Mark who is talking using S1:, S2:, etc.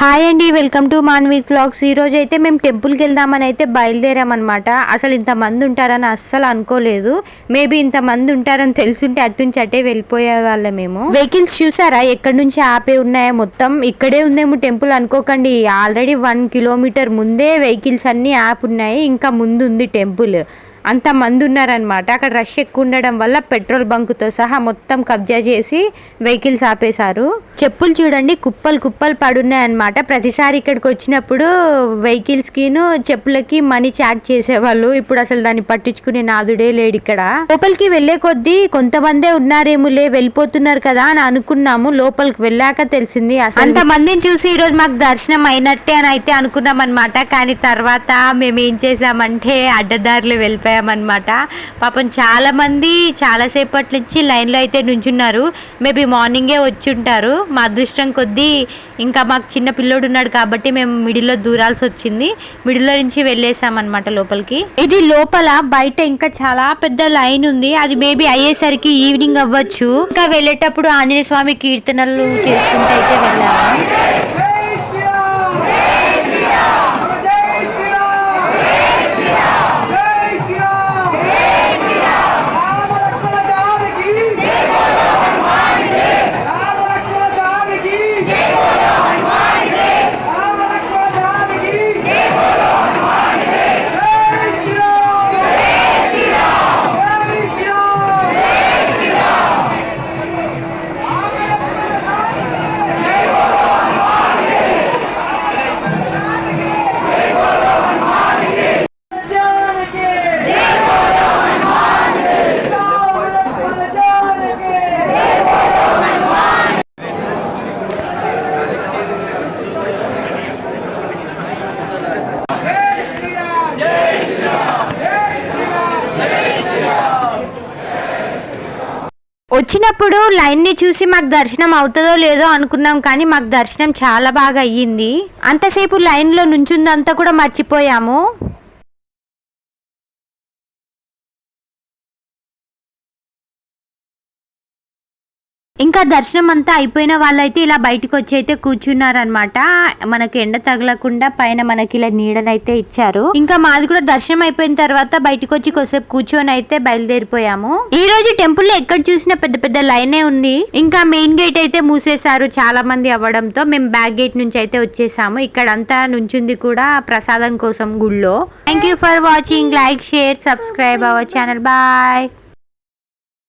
S1: Hi అండి welcome to Manvi clocks. ఈ రోజు అయితే మేము టెంపుల్కి వెళ్దామని అయితే బయలుదేరామన్నమాట. అసలు ఇంతమంది ఉంటారని అస్సలు అనుకోలేదు. మేబీ ఇంతమంది ఉంటారని తెలుసుంటే అటు నుంచి అటే వెళ్ళిపోయే వాళ్ళం మేము. వెహికల్స్ చూసారా? ఎక్కడి నుంచి ఆపే ఉన్నాయో మొత్తం ఇక్కడే ఉందేమో టెంపుల్ అనుకోకండి. ఆల్రెడీ వన్ కిలోమీటర్ ముందే వెహికల్స్ అన్ని ఆప్ ఉన్నాయి. ఇంకా ముందు ఉంది టెంపుల్. అంత మంది ఉన్నారనమాట అక్కడ రష్ ఎక్కువ ఉండడం వల్ల పెట్రోల్ బంకుతో సహా మొత్తం కబ్జా చేసి వెహికల్స్ ఆపేశారు. చెప్పులు చూడండి కుప్పలు కుప్పలు పడున్నాయన్నమాట. ప్రతిసారి ఇక్కడికి వచ్చినప్పుడు వెహికల్స్కిను చెప్పులకి మనీ చార్జ్ చేసేవాళ్ళు. ఇప్పుడు అసలు దాన్ని పట్టించుకునే నాదుడే లేడు ఇక్కడ. లోపలికి వెళ్ళే కొద్దీ కొంతమందే ఉన్నారేమోలే వెళ్ళిపోతున్నారు కదా అని అనుకున్నాము. లోపలికి వెళ్ళాక తెలిసింది అంత అంతమందిని చూసి ఈరోజు మాకు దర్శనం అయినట్టే అని అయితే అనుకున్నాం అనమాట కానీ తర్వాత మేము ఏం చేసామంటే అడ్డదారులు వెళ్ళిపోయామన్నమాట. పాపం చాలా మంది చాలాసేపటి నుంచి లైన్లో అయితే నుంచున్నారు. మేబీ మార్నింగే వచ్చి ఉంటారు. మా అదృష్టం కొద్దీ ఇంకా మాకు చిన్న పిల్లోడు ఉన్నాడు కాబట్టి మేము మిడిల్లో దూరాల్సి వచ్చింది. మిడిల్లో నుంచి వెళ్ళేసామన్నమాట లోపలికి. ఇది లోపల బయట ఇంకా చాలా పెద్ద లైన్ ఉంది. అది మేబీ అయ్యేసరికి ఈవినింగ్ అవ్వచ్చు. ఇంకా వెళ్ళేటప్పుడు ఆంజనేయ స్వామి కీర్తనలు చేసుకుంటూ అయితే వెళ్ళాము? వచ్చినప్పుడు లైన్ని చూసి మాకు దర్శనం అవుతుందో లేదో అనుకున్నాం కానీ మాకు దర్శనం చాలా బాగా అయ్యింది. అంతసేపు లైన్లో నుంచుందంతా కూడా మర్చిపోయాము. ఇంకా దర్శనం అంతా అయిపోయిన వాళ్ళైతే ఇలా బయటకు వచ్చి అయితే కూర్చున్నారనమాట మనకి ఎండ తగలకుండా పైన మనకి ఇలా నీడనైతే ఇచ్చారు. ఇంకా మాది కూడా దర్శనం అయిపోయిన తర్వాత బయటకు వచ్చి కొద్దిసేపు కూర్చొని అయితే బయలుదేరిపోయాము. ఈ రోజు టెంపుల్లో ఎక్కడ చూసినా పెద్ద పెద్ద లైనే ఉంది. ఇంకా మెయిన్ గేట్ అయితే మూసేశారు చాలా మంది అవ్వడంతో. మేము బ్యాక్ గేట్ నుంచి అయితే వచ్చేసాము. ఇక్కడ అంతా నుంచింది కూడా ప్రసాదం కోసం గుళ్ళో. Thank you for watching like share subscribe our channel bye